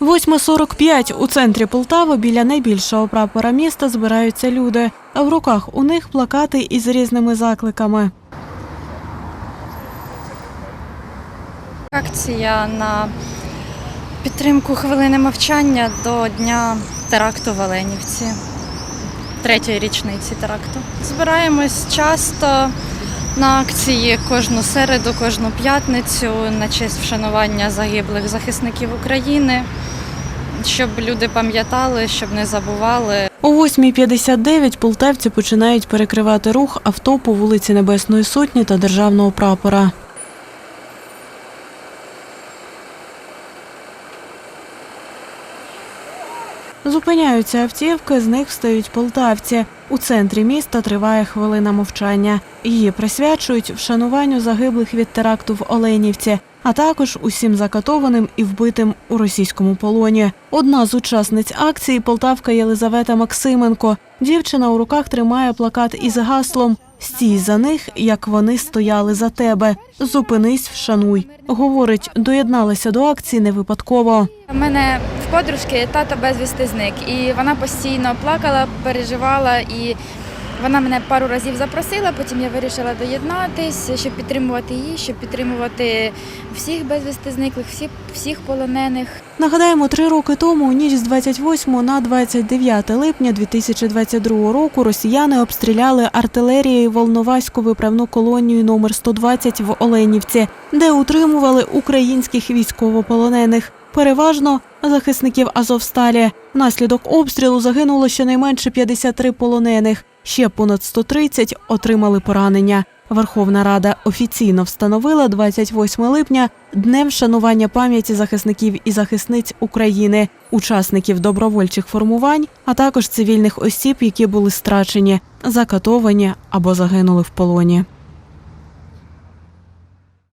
8.45 у центрі Полтави біля найбільшого прапора міста збираються люди. А в руках у них плакати із різними закликами. Акція на підтримку хвилини мовчання до дня теракту в Оленівці, третьої річниці теракту. Збираємось часто на акції кожну середу, кожну п'ятницю на честь вшанування загиблих захисників України, щоб люди пам'ятали, щоб не забували. О 8.59 полтавці починають перекривати рух авто по вулиці Небесної Сотні та Державного прапора. Зупиняються автівки, з них встають полтавці. У центрі міста триває хвилина мовчання. Її присвячують вшануванню загиблих від теракту в Оленівці, а також усім закатованим і вбитим у російському полоні. Одна з учасниць акції полтавка Єлизавета Максименко. Дівчина у руках тримає плакат із гаслом Стій за них, як вони стояли за тебе. Зупинись, вшануй. Говорить, доєдналася до акції не випадково. Мене в подружки тато безвісти зник, і вона постійно плакала, переживала, і вона мене пару разів запросила. Потім я вирішила доєднатись, щоб підтримувати її, щоб підтримувати всіх безвісти зниклих, всіх, всіх полонених. Нагадаємо, три роки тому, у ніч з 28 на 29 липня 2022 року, росіяни обстріляли артилерією Волноваську виправну колонію номер 120 в Оленівці, де утримували українських військовополонених. Переважно захисників Азовсталі. Внаслідок обстрілу загинуло щонайменше 53 полонених. Ще понад 130 отримали поранення. Верховна Рада офіційно встановила 28 липня днем вшанування пам'яті захисників і захисниць України, учасників добровольчих формувань, а також цивільних осіб, які були страчені, закатовані або загинули в полоні.